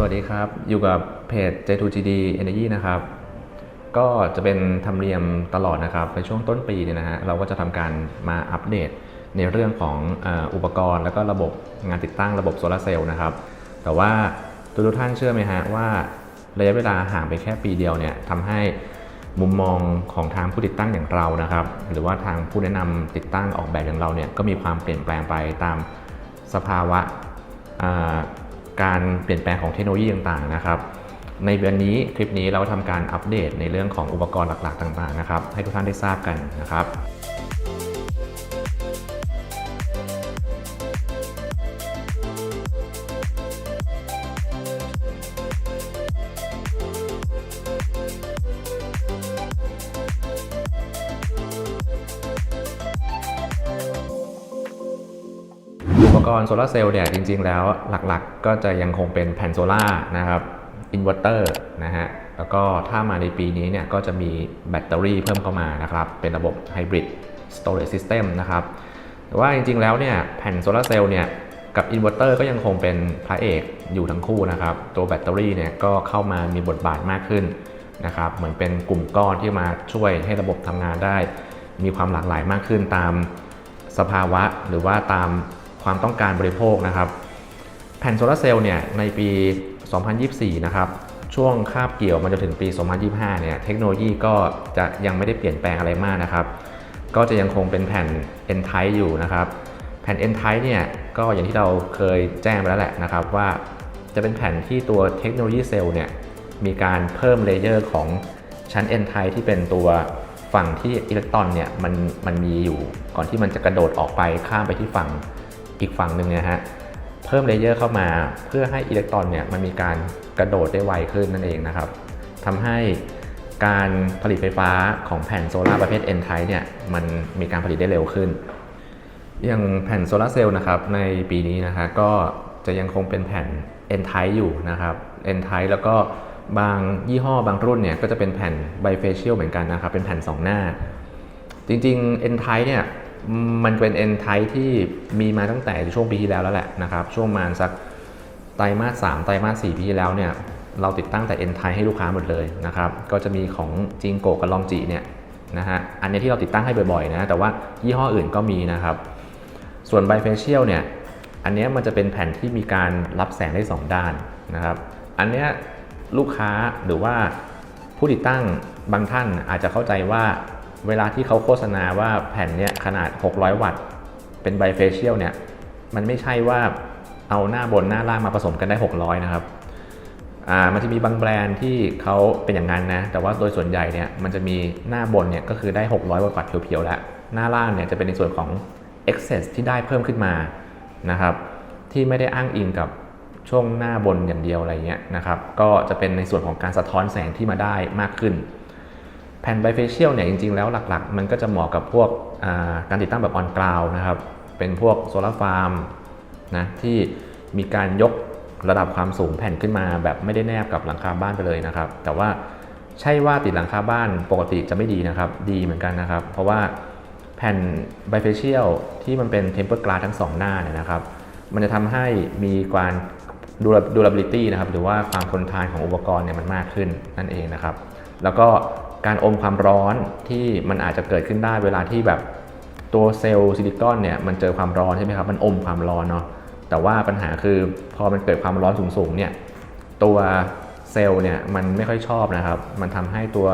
สวัสดีครับ อยู่กับเพจ J2GD Energy นะครับ ก็จะเป็นธรรมเนียมตลอดนะครับ ในช่วงต้นปีเนี่ยนะฮะ เราก็จะทำการมาอัปเดตในเรื่องของอุปกรณ์ แล้วก็ระบบงานติดตั้งระบบโซลาเซลล์นะครับ แต่ว่าทุกท่านเชื่อไหมฮะว่าระยะเวลาห่างไปแค่ปีเดียวเนี่ยทำให้มุมมองของทางผู้ติดตั้งอย่างเรานะครับ หรือว่าทางผู้แนะนำติดตั้งออกแบบอย่างเราเนี่ยก็มีความเปลี่ยนแปลงไปตามสภาวะอ่า การเปลี่ยนแปลงของเทคโนโลยีต่างๆนะครับในเดือนนี้คลิปนี้เราทำการอัปเดตในเรื่องของอุปกรณ์หลักๆ ต่างๆนะครับให้ทุกท่านได้ทราบกันนะครับ ปกรณ์โซลาร์เซลล์เนี่ยจริง ๆ แล้วหลักๆ ก็จะยังคงเป็นแผ่นโซลานะครับอินเวอร์เตอร์นะฮะแล้วก็ถ้ามาในปีนี้เนี่ยก็จะมีแบตเตอรี่เพิ่มเข้ามานะครับ เป็นระบบไฮบริดสโตร g e ซิสเต็มนะครับแต่ว่าจริง ๆ แล้วเนี่ยแผ่นโซลาร์เซลล์เนี่ยกับอินเวอร์เตอร์ก็ยังคงเป็นพระเอกอยู่ทั้งคู่นะครับ ตัวแบตเตอรี่เนี่ยก็เข้ามามีบทบาทมากขึ้นนะครับเหมือนเป็นกลุ่มก้อนที่มาช่วยให้ระบบทำงานได้ มีความหลากหลายมากขึ้นตามสภาวะหรือว่าตาม ความต้องการบริโภคนะครับ แผ่นโซลาร์เซลล์เนี่ยในปี 2024 นะครับช่วงคาบเกี่ยวมาจนถึงปี 2025 เนี่ย เทคโนโลยีก็จะยังไม่ได้เปลี่ยนแปลงอะไรมากนะครับ ก็จะยังคงเป็นแผ่น N type อยู่นะครับ แผ่น N type เนี่ย ก็อย่างที่เราเคยแจ้งไปแล้วแหละนะครับ ว่าจะเป็นแผ่นที่ตัวเทคโนโลยีเซลล์เนี่ย มีการเพิ่มเลเยอร์ของชั้น N type ที่เป็นตัวฝั่งที่อิเล็กตรอนเนี่ย มันมันมีอยู่ก่อนที่มันจะกระโดดออกไปข้ามไปที่ฝั่ง อีกฝั่งหนึ่งนะฮะเพิ่มเลเยอร์เข้ามาเพื่อให้อิเล็กตรอนเนี่ยมันมีการกระโดดได้ไวขึ้นนั่นเองนะครับทำให้การผลิตไฟฟ้าของแผ่นโซลาร์ประเภท N type เนี่ยมันมีการผลิตได้เร็วขึ้น อย่างแผ่นโซลาร์เซลล์นะครับในปีนี้นะคะก็จะยังคงเป็นแผ่น N type อยู่นะครับ N type แล้วก็บางยี่ห้อบางรุ่นเนี่ยก็จะเป็นแผ่น bifacial เหมือนกันนะครับเป็นแผ่น 2 หน้า จริงๆ N type เนี่ย มันเป็น N type ที่มีมาตั้งแต่ช่วงปีที่แล้วแล้วแหละนะครับ ช่วงมาสักไตรมาส3ไตรมาส4ปีที่แล้วเนี่ยเราติดตั้งแต่ N type ให้ลูกค้าหมดเลยนะครับ ก็จะมีของจิงโกกับลองจีเนี่ยนะฮะอันนี้ที่เราติดตั้งให้บ่อยๆนะแต่ว่ายี่ห้ออื่นก็มีนะครับ ส่วน bifacial เนี่ยอันเนี้ยมันจะเป็นแผ่นที่มีการรับแสงได้ 2 ด้านนะครับ อันเนี้ยลูกค้าหรือว่าผู้ติดตั้งบางท่านอาจจะเข้าใจว่า เวลาที่เขาโฆษณาว่าแผ่นเนี้ยขนาด 600 วัตต์ เป็น bifacial เนี่ย มันไม่ใช่ว่าเอาหน้าบนหน้าล่างมาผสมกันได้ 600 นะครับ อ่า มันจะมีบางแบรนด์ที่เขาเป็นอย่างนั้นนะ แต่ว่าโดยส่วนใหญ่เนี่ย มันจะมีหน้าบนเนี่ยก็คือได้ 600 วัตต์เพียวๆแล้ว หน้าล่างเนี่ยจะเป็นในส่วนของ excess ที่ได้เพิ่มขึ้นมานะครับ ที่ไม่ได้อ้างอิงกับช่วงหน้าบนอย่างเดียวอะไรเงี้ยนะครับ ก็จะเป็นในส่วนของการสะท้อนแสงที่มาได้มากขึ้น แผ่น bifacial เนี่ยจริงๆ แล้วหลักๆ มันก็จะเหมาะกับพวกการติดตั้งแบบ on ground นะครับ เป็นพวกโซลาร์ฟาร์มนะที่มีการยกระดับความสูงแผ่นขึ้นมา แบบไม่ได้แนบกับหลังคาบ้านไปเลยนะครับ แต่ว่าใช่ว่าติดหลังคาบ้านปกติจะไม่ดีนะครับ ดีเหมือนกันนะครับ เพราะว่าแผ่น bifacial ที่มันเป็น tempered glass ทั้งสองหน้าเนี่ยนะครับ มันจะทำให้มีการ durability นะครับ หรือว่าความทนทานของอุปกรณ์เนี่ยมันมากขึ้นนั่นเองนะครับ แล้วก็ การอมความร้อนที่มันอาจจะเกิดขึ้นได้เวลาที่แบบตัวเซลล์ซิลิคอนเนี่ยมันเจอความร้อนใช่ไหมครับมันอมความร้อนเนาะแต่ว่าปัญหาคือพอมันเกิดความร้อนสูงๆเนี่ยตัวเซลล์เนี่ยมันไม่ค่อยชอบนะครับ มันทำให้ตัว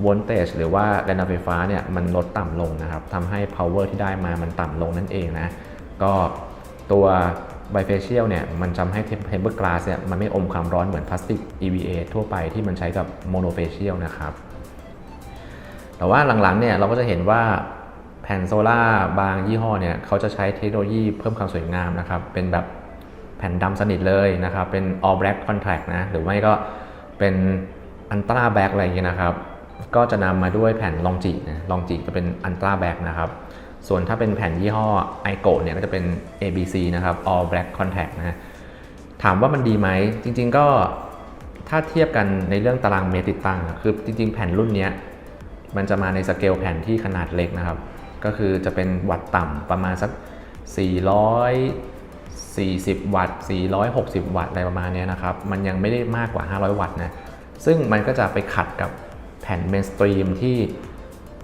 โวลเตจหรือว่าแรงดันไฟฟ้าเนี่ยมันลดต่ำลงนะครับทำให้ power ที่ได้มามันต่ำลงนั่นเองนะก็ตัว bifacial เนี่ยมันทำให้ tempered glass เนี่ยมันไม่อมความร้อนเหมือนพลาสติก EVA ทั่วไปที่มันใช้กับ monofacial นะครับ แต่ว่าหลังๆเนี่ยเราก็จะเห็นว่าแผ่นโซล่าบางยี่ห้อเนี่ยเขาจะใช้เทคโนโลยีเพิ่มความสวยงามนะครับ เป็นแบบแผ่นดำสนิทเลยนะครับ เป็น all black contract นะ หรือไม่ก็เป็น ultra black อะไรอย่างเงี้ยนะครับ ก็จะนำมาด้วยแผ่นลองจินะลองจิจะเป็น ultra black นะครับ ส่วนถ้าเป็นแผ่นยี่ห้อ i g o เนี่ยก็จะเป็น ABC นะครับ all black contract นะถามว่ามันดีไหม จริง ๆ ก็ถ้าเทียบกันในเรื่องตารางเมตรติดตั้ง คือจริง ๆ แผ่นรุ่นเนี้ย มันจะมาในสเกลแผ่นที่ขนาดเล็กนะครับ ก็คือจะเป็นวัตต์ต่ำประมาณสัก400 40 วัตต์ 460 วัตต์อะไรประมาณนี้นะครับ มันยังไม่ได้มากกว่า 500 วัตต์นะ ซึ่งมันก็จะไปขัดกับแผ่นเมนสตรีมที่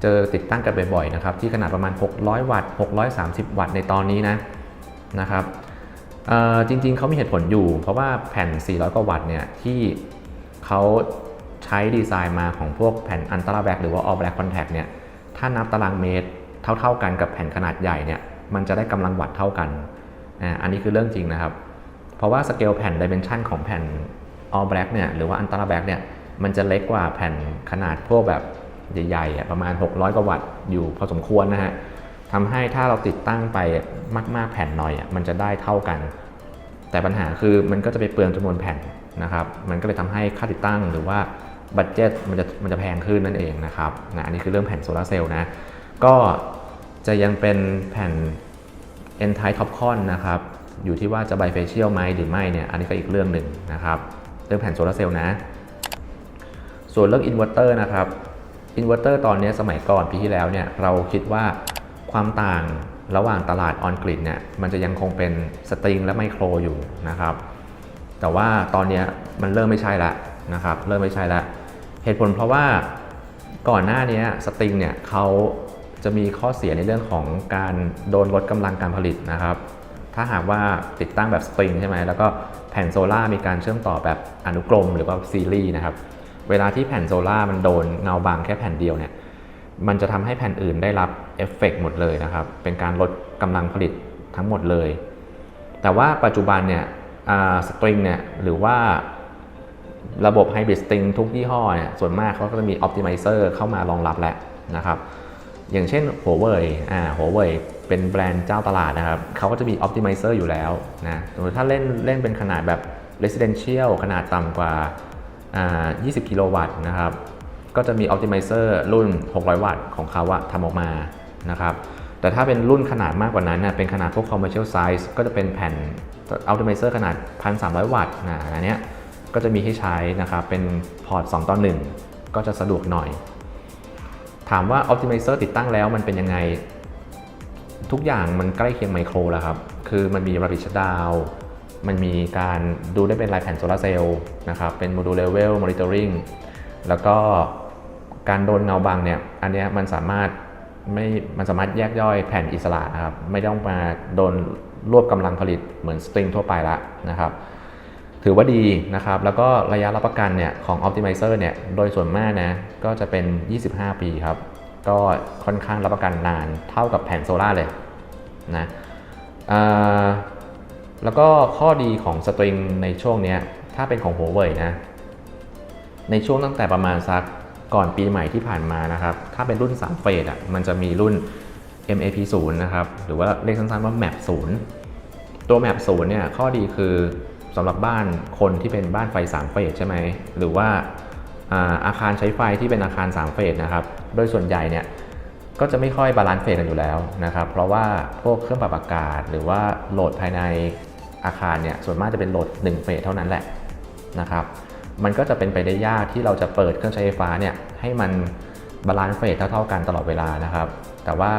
เจอติดตั้งกันบ่อยๆนะครับที่ขนาดประมาณ 600 วัตต์ 630 วัตต์ในตอนนี้นะนะครับจริงๆเขามีเหตุผลอยู่ เพราะว่าแผ่น 400 กว่าวัตต์เนี่ยที่เขา ใช้ดีไซน์มาของพวกแผ่นอันตราแบ็กหรือว่า all black contact เนี่ยถ้านับตารางเมตรเท่า ๆกันกับแผ่นขนาดใหญ่เนี่ยมันจะได้กำลังวัตต์เท่ากันอันนี้คือเรื่องจริงนะครับ เพราะว่าสเกลแผ่นดิเมนชันของแผ่น all black เนี่ยหรือว่าอันตราแบ็กเนี่ยมันจะเล็กกว่าแผ่นขนาดพวกแบบใหญ่ๆประมาณ 600 กว่าวัตต์อยู่พอสมควรนะฮะทำให้ถ้าเราติดตั้งไปมาก ๆแผ่นหน่อยอะมันจะได้เท่ากัน แต่ปัญหาคือมันก็จะไปเปลืองจำนวนแผ่นนะครับ มันก็เลยทำให้ค่าติดตั้งหรือว่า บัตเจ็ตมันจะมันจะแพงขึ้นนั่นเองนะครับนะอันนี้คือเรื่องแผ่นโซลาร์เซลล์นะ ก็จะยังเป็นแผ่น N type Topcon นะครับ อยู่ที่ว่าจะ bifacial ไหมหรือไม่เนี่ย อันนี้ก็อีกเรื่องหนึ่งนะครับ เรื่องแผ่นโซลาร์เซลล์นะ ส่วนเรื่องอินเวอร์เตอร์นะครับ อินเวอร์เตอร์ตอนนี้สมัยก่อนปีที่แล้วเนี่ย เราคิดว่าความต่างระหว่างตลาดออนกริดเนี่ย มันจะยังคงเป็นสตริงและไมโครอยู่นะครับ แต่ว่าตอนนี้มันเริ่มไม่ใช่ละนะครับ เริ่มไม่ใช่ละ เหตุผลเพราะว่าก่อนหน้านี้สตริงเนี่ยเขาจะมีข้อเสียในเรื่องของการโดนลดกำลังการผลิตนะครับ ถ้าหากว่าติดตั้งแบบสตริงใช่ไหมแล้วก็แผ่นโซล่าร์มีการเชื่อมต่อแบบอนุกรมหรือว่าซีรีส์นะครับ เวลาที่แผ่นโซล่าร์มันโดนเงาบางแค่แผ่นเดียวเนี่ย มันจะทำให้แผ่นอื่นได้รับเอฟเฟกต์หมดเลยนะครับ เป็นการลดกำลังผลิตทั้งหมดเลย แต่ว่าปัจจุบันเนี่ยสตริงเนี่ยหรือว่า ระบบไฮบริดสตริงทุกยี่ห้อเนี่ยส่วนมากเขาก็จะมีออ t ติไมเซอร์เข้ามารองรับแล้วนะครับ อย่างเช่นหัวเว่ยอ่าหัวเว่ยเป็นแบรนด์เจ้าตลาดนะครับเขาก็จะมีออ t ติไมเซอร์อยู่แล้วนะสมมติถ้าเล่นเล่นเป็นขนาดแบบ residential ขนาดต่ำกว่าอ่า 20 กิโลวัตต์นะครับ ก็จะมีออ t ติไมเซอร์รุ่น 600 วัตต์ของเขาอะทำออกมานะครับแต่ถ้าเป็นรุ่นขนาดมากกว่านั้นนะเป็นขนาดพวก commercial size ก็จะเป็นแผ่นอ t ติไมเซอร์ขนาด 1,300 วัตต์นะอันเนี้ย ก็จะมีให้ใช้นะครับเป็นพอร์ต2ต่อ1ก็จะสะดวกหน่อย ถามว่า Optimizer ติดตั้งแล้วมันเป็นยังไง ทุกอย่างมันใกล้เคียงไมโครแล้วครับ คือมันมี Rapid Shutdown มันมีการดูได้เป็นรายแผ่นโซลาร์เซลล์นะครับ เป็น Module Level Monitoring แล้วก็การโดนเงาบางเนี่ย อันนี้มันสามารถไม่ มันสามารถแยกย่อยแผ่นอิสระนะครับ ไม่ต้องมาโดนรวบกำลังผลิตเหมือนสตริงทั่วไปละนะครับ ถือว่าดีนะครับ แล้วก็ระยะรับประกันเนี่ยของ Optimizer เนี่ยโดยส่วนมากนะก็จะเป็น 25 ปีครับ ก็ค่อนข้างรับประกันนานเท่ากับแผ่นโซล่าเลยนะแล้วก็ข้อดีของสตริงในช่วงนี้ถ้าเป็นของหัวเว่ยนะ ในช่วงตั้งแต่ประมาณสักก่อนปีใหม่ที่ผ่านมานะครับ ถ้าเป็นรุ่น 3 เฟสอะมันจะมีรุ่น MAP 0นะครับ หรือว่าเรียกสั้นๆว่า MAP 0ตัว MAP 0เนี่ยข้อดีคือ สำหรับบ้านคนที่เป็นบ้านไฟ3เฟสใช่ไหมหรือว่าอาคารใช้ไฟที่เป็นอาคาร3เฟสนะครับโดยส่วนใหญ่เนี่ยก็จะไม่ค่อยบาลานซ์เฟสกันอยู่แล้วนะครับ เพราะว่าพวกเครื่องปรับอากาศ หรือว่าโหลดภายในอาคารเนี่ยส่วนมากจะเป็นโหลด1เฟสเท่านั้นแหละนะครับมันก็จะเป็นไปได้ยากที่เราจะเปิดเครื่องใช้ไฟฟ้าเนี่ยให้มันบาลานซ์เฟสเท่าๆกันตลอดเวลานะครับ แต่ว่า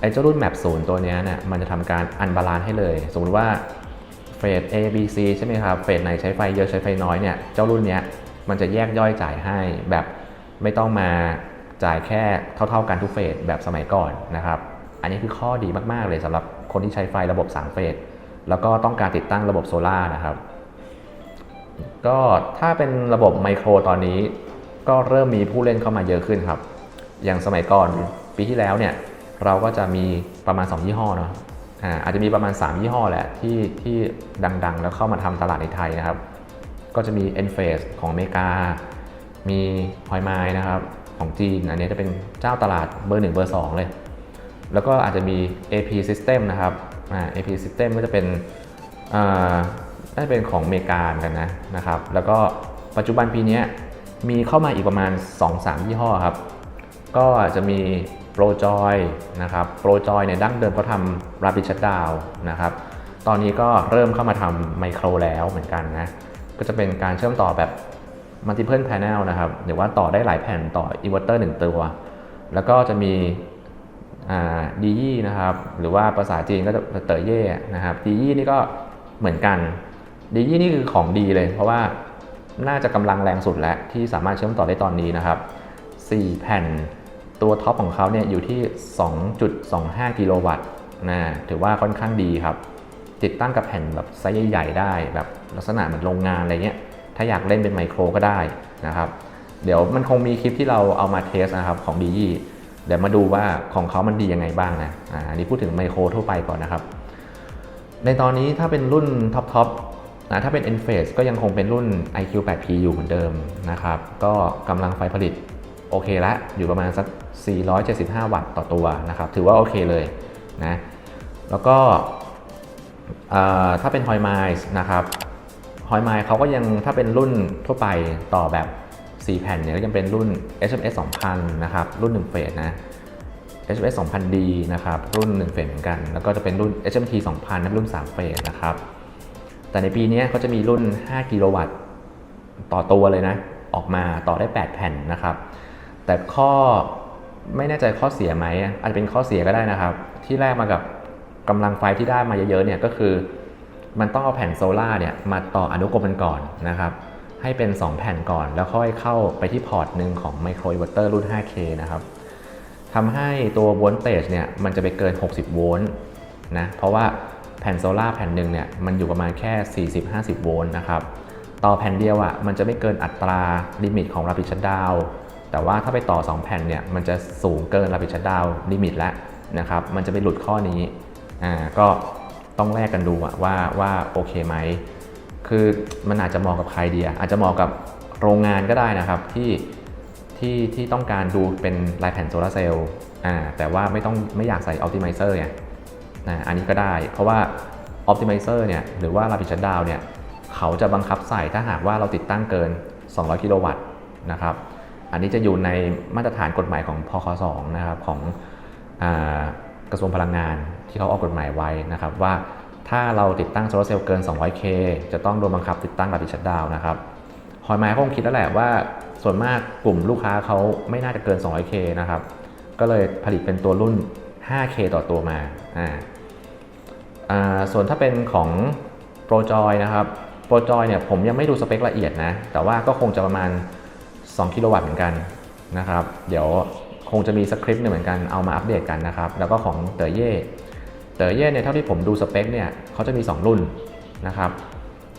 ไอ้เจ้ารุ่น Map 0ตัวนี้เนี่ยมันจะทำการอันบาลานซ์ให้เลย สมมติว่า เฟส A B C ใช่ไหมครับ เฟสไหนใช้ไฟเยอะใช้ไฟน้อยเนี่ย เจ้ารุ่นเนี้ยมันจะแยกย่อยจ่ายให้แบบไม่ต้องมาจ่ายแค่เท่า ๆกันทุกเฟสแบบสมัยก่อนนะครับ อันนี้คือข้อดีมากๆเลยสำหรับคนที่ใช้ไฟระบบ 3 เฟส แล้วก็ต้องการติดตั้งระบบโซลานะครับ ก็ถ้าเป็นระบบไมโครตอนนี้ ก็เริ่มมีผู้เล่นเข้ามาเยอะขึ้นครับ อย่างสมัยก่อนปีที่แล้วเนี่ยเราก็จะมีประมาณ 2 ยี่ห้อเนาะ อาจจะมีประมาณ 3 ยี่ห้อแหละที่ที่ดังๆ แล้วเข้ามาทำตลาดในไทยนะครับ ก็จะมี e n f a c e ของอเมริกา มีฮอยไมนะครับของจีน อันนี้จะเป็นเจ้าตลาดเบอร์ 1 เบอร์ 2 เลย แล้วก็อาจจะมี AP System นะครับอ่า AP System ก็จะเป็นอ่าน่าจะเป็นของอเมริกาเหมือนกันนะนะครับ แล้วก็ปัจจุบันปีนี้มีเข้ามาอีกประมาณ 2-3 ยี่ห้อครับ ก็จะมี ProJoy นะครับ ProJoy เนี่ยดั้งเดิมเขาทำ Rapid Shutdown นะครับตอนนี้ก็เริ่มเข้ามาทำไมโครแล้วเหมือนกันนะก็จะเป็นการเชื่อมต่อแบบ Multiple Panel นะครับหรือว่าต่อได้หลายแผ่นต่ออินเวอร์เตอร์หนึ่งตัว แล้วก็จะมีดียี่นะครับหรือว่าภาษาจีนก็จะเต๋อเย่นะครับดียี่นี่ก็เหมือนกันดียี่นี่คือของดีเลย เพราะว่าน่าจะกำลังแรงสุดแล้วที่สามารถเชื่อมต่อได้ตอนนี้นะครับ 4 แผ่น ตัวท็อปของเขาเนี่ยอยู่ที่ 2.25 กิโลวัตต์นะถือว่าค่อนข้างดีครับ ติดตั้งกับแผ่นแบบไซส์ใหญ่ๆได้ แบบลักษณะเหมือนโรงงานอะไรเงี้ยถ้าอยากเล่นเป็นไมโครก็ได้นะครับ เดี๋ยวมันคงมีคลิปที่เราเอามาเทสนะครับของดียี่เดี๋ยวมาดูว่าของเขามันดียังไงบ้างนะอ่าอันนี้พูดถึงไมโครทั่วไปก่อนนะครับ ในตอนนี้ถ้าเป็นรุ่นท็อปทอปนะถ้าเป็น e n p h a s e ก็ยังคงเป็นรุ่น iQ 8P อยู่เหมือนเดิมนะครับ ก็กำลังไฟผลิตโอเคละอยู่ประมาณสัก 475 วัตต์ต่อตัวนะครับ ถือว่าโอเคเลยนะ แล้วก็ถ้าเป็น h o y m i l e s นะครับ h o y m i l e เขาก็ยังถ้าเป็นรุ่นทั่วไปต่อแบบ 4 แผ่นเนี่ยก็ยังเป็นรุ่น HMS 2000 นะครับ รุ่น 1 เฟสนะ HMS 2000D นะครับ รุ่น 1 เฟสเหมือนกัน แล้วก็จะเป็นรุ่น HMT 2000นะรุ่น 3 เฟสนะครับ แต่ในปีนี้เขาจะมีรุ่น 5 กิโลวัตต์ต่อตัวเลยนะ ออกมาต่อได้ 8 แผ่นนะครับ แต่ข้อ ไม่แน่ใจข้อเสียไหมอาจจะเป็นข้อเสียก็ได้นะครับ ที่แรกมากับกำลังไฟที่ได้มาเยอะๆเนี่ยก็คือ มันต้องเอาแผ่นโซล่าเนี่ยมาต่ออนุกรมกันก่อนนะครับ ให้เป็น 2 แผ่นก่อน แล้วค่อยเข้าไปที่พอร์ตหนึ่งของไมโครอินเวอร์เตอร์รุ่น 5K นะครับทำให้ตัวโวลต์เตจเนี่ยมันจะไปเกิน 60 โวลต์นะเพราะว่าแผ่นโซล่าแผ่นหนึ่งเนี่ยมันอยู่ประมาณแค่ 40-50 โวลต์นะครับ ต่อแผ่นเดียวอะ่ะมันจะไม่เกินอัตราลิมิตของ Rapid Shutdown แต่ว่าถ้าไปต่อ 2 แผ่นเนี่ยมันจะสูงเกิน Rapid Shutdown ลิมิตแล้วนะครับ มันจะไปหลุดข้อนี้อ่าก็ต้องแลกกันดูอะว่าว่าโอเคไหม คือมันอาจจะเหมาะกับใครเดีอะอาจจะเหมาะกับโรงงานก็ได้นะครับที่ที่ที่ต้องการดูเป็นลายแผ่นโซลาร์เซลล์อ่าแต่ว่าไม่ต้องไม่อยากใส่อ p ติ m i เซอร์ไงนะอันนี้ก็ได้ เพราะว่าอ p ติ m i เซอร์เนี่ยหรือว่า Rapid Shutdown เนี่ยเขาจะบังคับใส่ถ้าหากว่าเราติดตั้งเกิน 200 กิโลวัตต์นะครับ อันนี้จะอยู่ในมาตรฐานกฎหมายของพค2นะครับของอกระทรวงพลังงานที่เขาออกกฎหมายไว้นะครับ ว่าถ้าเราติดตั้งโซลาร์เซลล์เกิน 200K จะต้องโดนบังคับติดตั้ง Rapid Shutdown นะครับฮอยไมค์คงคิดแล้วแหละว่าส่วนมากกลุ่มลูกค้าเขาไม่น่าจะเกิน 200K นะครับ ก็เลยผลิตเป็นตัวรุ่น 5K ต่อตัวมาอ่าอ่าส่วนถ้าเป็นของ ProJoy นะครับ ProJoy เนี่ยผมยังไม่ดูสเปคละเอียดนะ แต่ว่าก็คงจะประมาณ 2 กิโลวัตต์เหมือนกันนะครับ เดี๋ยวคงจะมีสคริปต์หนึ่งเหมือนกันเอามาอัปเดตกันนะครับ แล้วก็ของเต๋อเย่เต๋อเย่เนี่ยเท่าที่ผมดูสเปคเนี่ยเขาจะมี 2 รุ่นนะครับ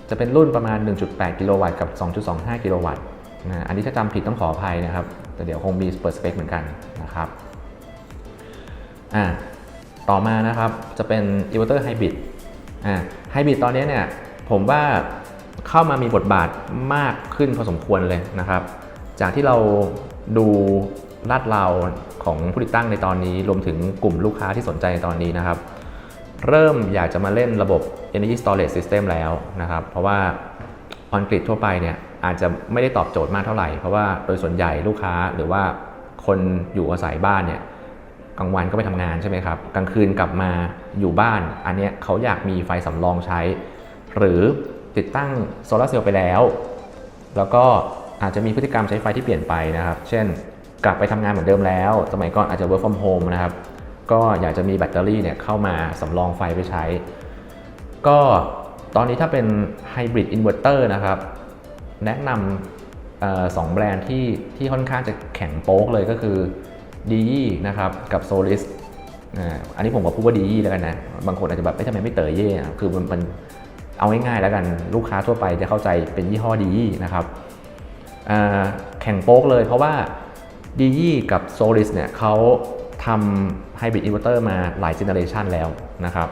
จะเป็นรุ่นประมาณ 1.8 กิโลวัตต์กับ 2.25 กิโลวัตต์นะอันนี้ถ้าจำผิดต้องขออภัยนะครับ แต่เดี๋ยวคงมีเปิดสเปคเหมือนกันนะครับอ่าต่อมานะครับจะเป็น inverter hybrid อ่า hybrid ตอนนี้เนี่ยผมว่าเข้ามามีบทบาทมากขึ้นพอสมควรเลยนะครับ จากที่เราดูลาดเราของผู้ติดตั้งในตอนนี้ รวมถึงกลุ่มลูกค้าที่สนใจในตอนนี้นะครับ เริ่มอยากจะมาเล่นระบบ Energy Storage System แล้วนะครับ เพราะว่า on grid ทั่วไปเนี่ยอาจจะไม่ได้ตอบโจทย์มากเท่าไหร่ เพราะว่าโดยส่วนใหญ่ลูกค้าหรือว่าคนอยู่อาศัยบ้านเนี่ยกลางวันก็ไปทำงานใช่ไหมครับ กลางคืนกลับมาอยู่บ้าน อันนี้เขาอยากมีไฟสำรองใช้ หรือติดตั้งโซลาเซลล์ไปแล้ว แล้วก็ อาจจะมีพฤติกรรมใช้ไฟที่เปลี่ยนไปนะครับ เช่น กลับไปทำงานเหมือนเดิมแล้ว สมัยก่อนอาจจะ work from home นะครับ ก็อยากจะมีแบตเตอรี่เนี่ยเข้ามาสำรองไฟไปใช้ ก็ตอนนี้ถ้าเป็น Hybrid Inverter นะครับ แนะนำออสองแบรนด์ที่ที่ค่อนข้างจะแข็งโป๊กเลยก็คือ d ีนะครับกับ Solis อ่าอันนี้ผมก็พูดว่า d ีแล้วกันนะ บางคนอาจจะแบบเอ้ทำไมไม่เต๋อเย่คือมันเอาง่ายๆแล้วกันลูกค้าทั่วไปจะเข้าใจเป็นยี่ห้อ d ีนะครับ แข่งโป๊กเลยเพราะว่า d ีกับ Solis เนี่ยเขาทำ Hybrid Inverter มาหลายเจเนอเรชันแล้วนะครับ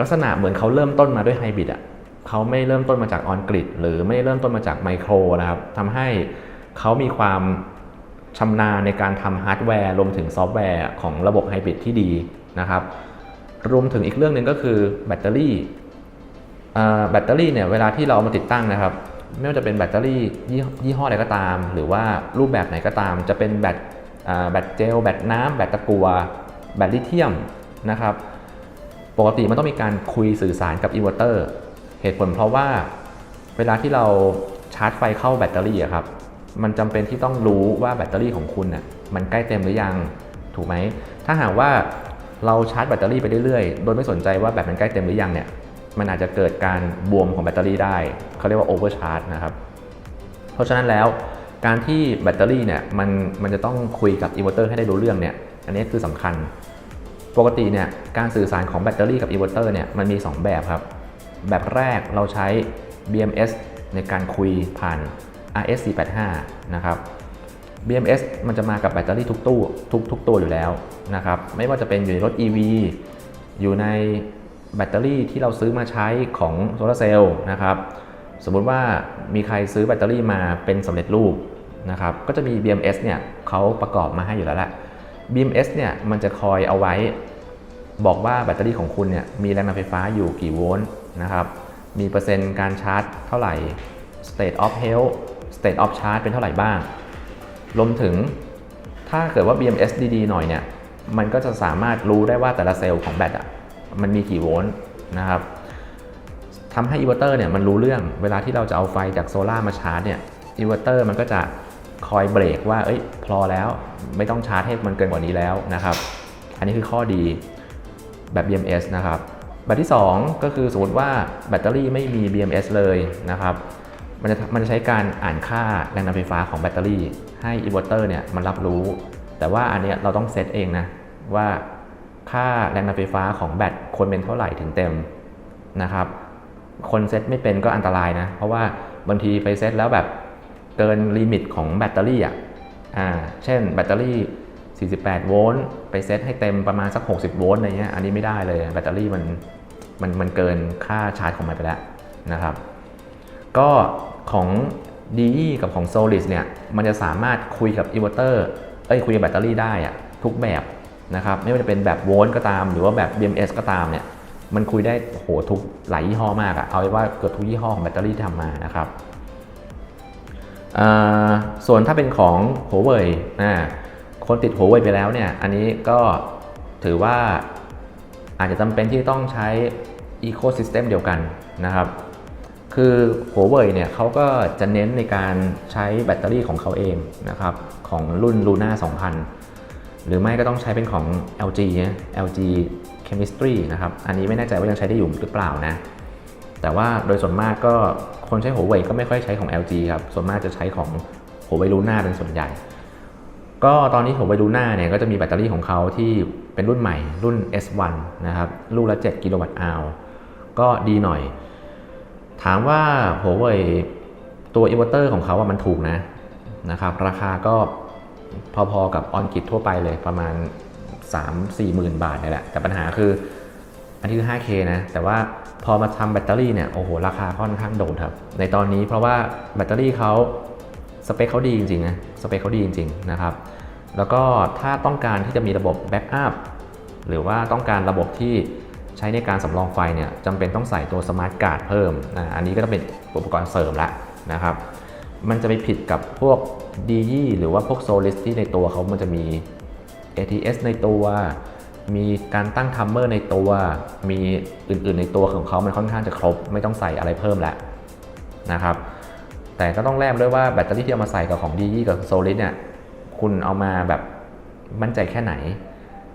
ลักษณะเหมือนเขาเริ่มต้นมาด้วยไฮบริดอะเขาไม่เริ่มต้นมาจากออนกริดหรือไม่เริ่มต้นมาจากไมโครนะครับทำให้เขามีความชำนาญในการทำฮาร์ดแวร์รวมถึงซอฟต์แวร์ของระบบไฮบริดที่ดีนะครับ รวมถึงอีกเรื่องหนึ่งก็คือแบตเตอรี่แบตเตอรี่เนี่ยเวลาที่เราเอามาติดตั้งนะครับ ไม่ว่าจะเป็นแบตเตอรี่ยี่ห้อใดก็ตาม หรือว่ารูปแบบไหนก็ตาม จะเป็นแบตแบตเจล แบตน้ำแบตตะกัว แบตลิเธียมนะครับ ปกติมันต้องมีการคุยสื่อสารกับอินเวอร์เตอร์ เหตุผลเพราะว่าเวลาที่เราชาร์จไฟเข้าแบตเตอรี่อะครับ มันจำเป็นที่ต้องรู้ว่าแบตเตอรี่ของคุณน่ะมันใกล้เต็มหรือยัง ถูกไหม ถ้าหากว่าเราชาร์จแบตเตอรี่ไปเรื่อยๆ โดยไม่สนใจว่าแบตมันใกล้เต็มหรือยังเนี่ย มันอาจจะเกิดการบวมของแบตเตอรี่ได้เขาเรียกว่าโอเวอร์ชาร์จนะครับ เพราะฉะนั้นแล้วการที่แบตเตอรี่เนี่ยมันมันจะต้องคุยกับอินเวอร์เตอร์ให้ได้รู้เรื่องเนี่ยอันนี้คือสำคัญ ปกติเนี่ยการสื่อสารของแบตเตอรี่กับอินเวอร์เตอร์เนี่ยมันมี 2 แบบครับ แบบแรกเราใช้ BMS ในการคุยผ่าน RS485 นะครับ BMS มันจะมากับแบตเตอรี่ทุกตู้ทุกทุกตัวอยู่แล้วนะครับ ไม่ว่าจะเป็นอยู่ในรถ EV อยู่ใน แบตเตอรี่ที่เราซื้อมาใช้ของโซลาร์เซลล์นะครับสมมุติว่ามีใครซื้อแบตเตอรี่มาเป็นสำเร็จรูปนะครับก็จะมี BMS เนี่ยเขาประกอบมาให้อยู่แล้วแหละ BMS เนี่ยมันจะคอยเอาไว้บอกว่าแบตเตอรี่ของคุณเนี่ยมีแรงดันไฟฟ้าอยู่กี่โวลต์นะครับมีเปอร์เซ็นต์การชาร์จเท่าไหร่ state of health state of charge เป็นเท่าไหร่บ้าง รวมถึงถ้าเกิดว่า BMS ดีๆหน่อยเนี่ยมันก็จะสามารถรู้ได้ว่าแต่ละเซลล์ของแบตอะ มันมีกี่โวลต์นะครับทำให้อินเวอร์เตอร์เนี่ยมันรู้เรื่องเวลาที่เราจะเอาไฟจากโซลามาชาร์จเนี่ยอินเวอร์เตอร์มันก็จะคอยเบรกว่าเอ้ยพอแล้วไม่ต้องชาร์จให้มันเกินกว่านี้แล้วนะครับ อันนี้คือข้อดีแบบ BMS นะครับ แบบที่ 2 ก็คือสมมติว่าแบตเตอรี่ไม่มี BMS เลยนะครับมันจะมันจะใช้การอ่านค่าแรงดันไฟฟ้าของแบตเตอรี่ ให้อินเวอร์เตอร์เนี่ยมันรับรู้ แต่ว่าอันเนี้ยเราต้องเซตเองนะว่า ค่าแรงดันไฟฟ้าของแบตควรเป็นเท่าไหร่ถึงเต็มนะครับ คนเซตไม่เป็นก็อันตรายนะ เพราะว่าบางทีไปเซตแล้วแบบเกินลิมิตของแบตเตอรี่อะอ่าเช่นแบตเตอรี่ 48 โวลต์ไปเซตให้เต็มประมาณสัก 60 โวลต์อะไรเงี้ยอันนี้ไม่ได้เลยแบตเตอรี่มันมันมันเกินค่าชาร์จของมันไปแล้วนะครับ ก็ของ DE กับของ Solis เนี่ย มันจะสามารถคุยกับอินเวอร์เตอร์ เอ้ย คุยกับแบตเตอรี่ได้อะทุกแบบ นะครับไม่ว่าจะเป็นแบบโวลต์ก็ตาม หรือว่าแบบ BMS ก็ตามเนี่ยมันคุยได้โหทุกหลายยี่ห้อมากอะเอาไว้ว่าเกือบทุกยี่ห้อของแบตเตอรี่ทำมานะครับส่วนถ้าเป็นของ Huawei นะคนติด Huawei ไปแล้วเนี่ยอันนี้ก็ถือว่าอาจจะจำเป็นที่ต้องใช้ Ecosystem เดียวกันนะครับ คือหัวเว่ยเนี่ยเขาก็จะเน้นในการใช้แบตเตอรี่ของเขาเองนะครับของรุ่น Luna 2000 หรือไม่ก็ต้องใช้เป็นของ LG นะ LG Chemistry นะครับ อันนี้ไม่แน่ใจว่ายังใช้ได้อยู่หรือเปล่านะ แต่ว่าโดยส่วนมากก็คนใช้หัวเว่ยก็ไม่ค่อยใช้ของ LG ครับ ส่วนมากจะใช้ของหัวเว่ย Luna เป็นส่วนใหญ่ ก็ตอนนี้หัวเว่ย Luna เนี่ยก็จะมีแบตเตอรี่ของเขาที่เป็นรุ่นใหม่รุ่น S1 นะครับ ลูกละ 7 กิโลวัตต์อาวก็ดีหน่อย ถามว่าหัวเว่ยตัวอินเวอร์เตอร์ของเขาว่ามันถูกนะนะครับ ราคาก็ พอๆกับออนกิตทั่วไปเลยประมาณ 3-4หมื่นบาทนี่แหละ แต่ปัญหาคือ อันนี้คือ 5K นะ แต่ว่าพอมาทำแบตเตอรี่เนี่ยโอ้โหราคาค่อนข้างโดดครับ ในตอนนี้เพราะว่าแบตเตอรี่เขาสเปคเขาดีจริงๆนะสเปคเขาดีจริงๆนะครับแล้วก็ถ้าต้องการที่จะมีระบบแบ็กอัพหรือว่าต้องการระบบที่ใช้ในการสำรองไฟเนี่ยจำเป็นต้องใส่ตัวสมาร์ทการ์ดเพิ่มนะอันนี้ก็ต้องเป็นอุปกรณ์เสริมละนะครับ มันจะไปผิดกับพวก d ีหรือว่าพวก Solis ที่ในตัวเขามันจะมี ATS ในตัว มีการตั้งทัมเมอร์ในตัว มีอื่นๆในตัวของเขามันค่อนข้างจะครบ ไม่ต้องใส่อะไรเพิ่มแล้วนะครับ แต่ก็ต้องแลกด้วยว่าแบตเตอรี่ที่เอามาใส่กับของ d ีกับ Solis เนี่ย คุณเอามาแบบมั่นใจแค่ไหน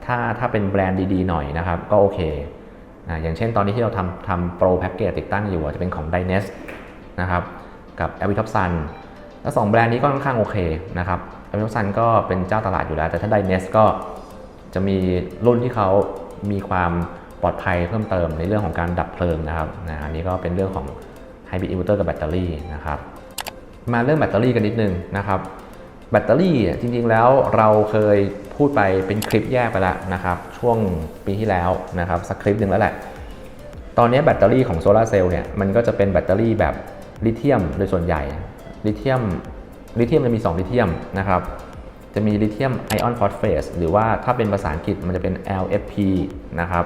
ถ้าถ้าเป็นแบรนด์ดีๆหน่อยนะครับ ก็โอเคอย่างเช่นตอนนี้ที่เราทำทำโปรแพ็กเกจติดตั้งอยู่จะเป็นของ d y n e s นะครับ กับ a v i t o p Sun แล้วสองแบรนด์นี้ก็ค่อนข้างโอเคนะครับ a v i t o p Sun ก็เป็นเจ้าตลาดอยู่แล้ว แต่ถ้า d y n e s ก็จะมีรุ่นที่เขามีความปลอดภัยเพิ่มเติมในเรื่องของการดับเพลิงนะครับนะอันนี้ก็เป็นเรื่องของ Hybrid Inverter กับแบตเตอรี่นะครับ มาเรื่องแบตเตอรี่กันนิดนึงนะครับแบตเตอรี่จริงๆแล้วเราเคยพูดไปเป็นคลิปแยกไปแล้วนะครับ ช่วงปีที่แล้วนะครับสักคลิปหนึ่งแล้วแหละ ตอนนี้แบตเตอรี่ของโซลาร์เซลล์เนี่ยมันก็จะเป็นแบตเตอรี่แบบ ลิเธียมโดยส่วนใหญ่ลิเธียมลิเธียมจะมี 2 ลิเธียมนะครับจะมีลิเธียมไอออนฟอสเฟตหรือว่าถ้าเป็นภาษาอังกฤษมันจะเป็น LFP นะครับ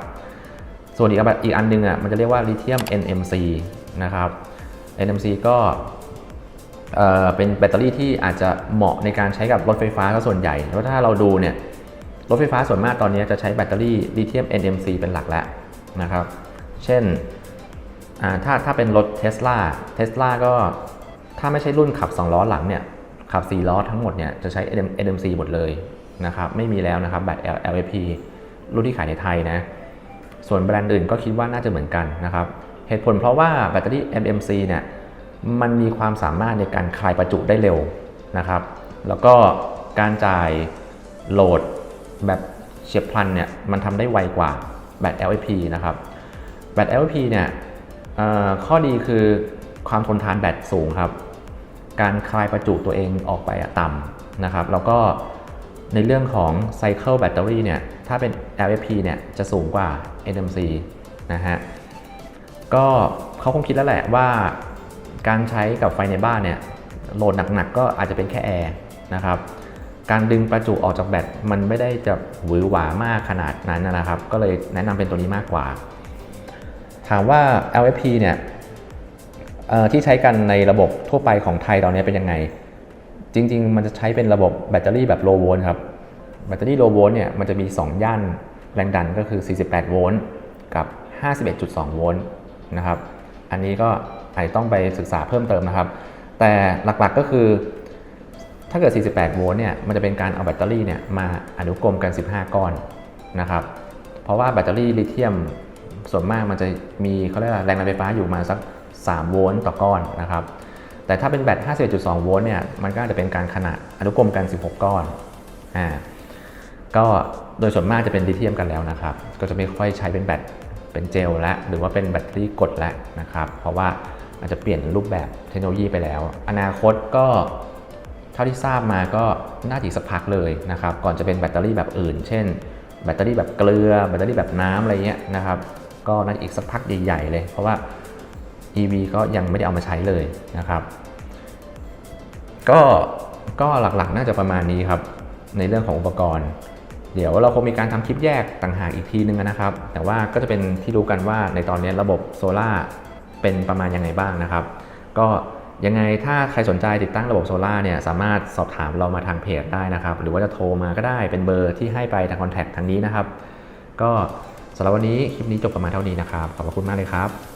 ส่วนอีกอีกอันนึงอะมันจะเรียกว่าลิเธียม NMC นะครับ NMC ก็เอ่อเป็นแบตเตอรี่ที่อาจจะเหมาะในการใช้กับรถไฟฟ้าก็ส่วนใหญ่แล้วถ้าเราดูเนี่ยรถไฟฟ้าส่วนมากตอนนี้จะใช้แบตเตอรี่ลิเธียม NMC เป็นหลักแล้วนะครับ เช่น ถ้าถ้าเป็นรถเท s l a เท s l a ก็ถ้าไม่ใช่รุ่นขับ 2 ล้อหลังเนี่ย ขับ 4 ล้อทั้งหมดเนี่ยจะใช้ NMC หมดเลยนะครับ ไม่มีแล้วนะครับแบต LFP รุ่นที่ขายในไทยนะ ส่วนแบรนด์อื่นก็คิดว่าน่าจะเหมือนกันนะครับ เหตุผลเพราะว่าแบตเตอรี่ MMC เนี่ยมันมีความสามารถในการคลายประจุได้เร็วนะครับ แล้วก็การจ่ายโหลดแบบเฉียบพลันเนี่ยมันทำได้ไวกว่าแบต LFP นะครับ แบต LFP เนี่ย ข้อดีคือความทนทานแบตสูงครับ การคลายประจุตัวเองออกไปต่ำนะครับ แล้วก็ในเรื่องของไซเคิลแบตเตอรี่เนี่ย ถ้าเป็น LFP เนี่ย จะสูงกว่า NMC นะฮะ ก็เขาคงคิดแล้วแหละว่าการใช้กับไฟในบ้านเนี่ย โหลดหนักๆ ก็อาจจะเป็นแค่แอร์นะครับ การดึงประจุออกจากแบตมันไม่ได้จะหวือหวามากขนาดนั้นนะครับ ก็เลยแนะนำเป็นตัวนี้มากกว่า ถามว่า LFP เนี่ยที่ใช้กันในระบบทั่วไปของไทยตอนนี้เป็นยังไง จริง ๆ มันจะใช้เป็นระบบแบตเตอรี่แบบโลโวลต์ครับ แบตเตอรี่โลโวลต์เนี่ยมันจะมี 2 ย่านแรงดันก็คือ 48 โวลต์กับ 51.2 โวลต์นะครับ อันนี้ก็อาจจะต้องไปศึกษาเพิ่มเติมนะครับ แต่หลักๆก็คือ ถ้าเกิด 48 โวลต์เนี่ยมันจะเป็นการเอาแบตเตอรี่เนี่ยมาอนุกรมกัน 15 ก้อนนะครับ เพราะว่าแบตเตอรี่ลิเธียม ส่วนมากมันจะมีเขาเรียกว่าแรงดันไฟฟ้าอยู่มาสัก 3 โวลต์ต่อก้อนนะครับ แต่ถ้าเป็นแบต 51.2 โวลต์เนี่ย มันก็จะเป็นการขนาดอนุกรมกัน 16 ก้อน อ่า ก็โดยส่วนมากจะเป็นลิเธียมกันแล้วนะครับ ก็จะไม่ค่อยใช้เป็นแบต เป็นเจลและหรือว่าเป็นแบตเตอรี่กดแล้วนะครับ เพราะว่าอาจจะเปลี่ยนรูปแบบเทคโนโลยีไปแล้ว อนาคตก็เท่าที่ทราบมาก็น่าจะสักพักเลยนะครับ ก่อนจะเป็นแบตเตอรี่แบบอื่น เช่น แบตเตอรี่แบบเกลือ แบตเตอรี่แบบน้ำอะไรเงี้ยนะครับ ก็น่าจะอีกสักพักใหญ่ๆเลย เพราะว่า EV ก็ยังไม่ได้เอามาใช้เลยนะครับ ก็ก็หลักๆน่าจะประมาณนี้ครับ ในเรื่องของอุปกรณ์ เดี๋ยวเราคงมีการทำคลิปแยกต่างหากอีกทีนึงนะครับ แต่ว่าก็จะเป็นที่รู้กันว่าในตอนนี้ระบบโซล่าเป็นประมาณยังไงบ้างนะครับ ก็ยังไงถ้าใครสนใจติดตั้งระบบโซล่าเนี่ยสามารถสอบถามเรามาทางเพจได้นะครับ หรือว่าจะโทรมาก็ได้เป็นเบอร์ที่ให้ไปทางคอนแทคทางนี้นะครับ ก็ สำหรับวันนี้คลิปนี้จบประมาณเท่านี้นะครับ ขอบพระคุณมากเลยครับ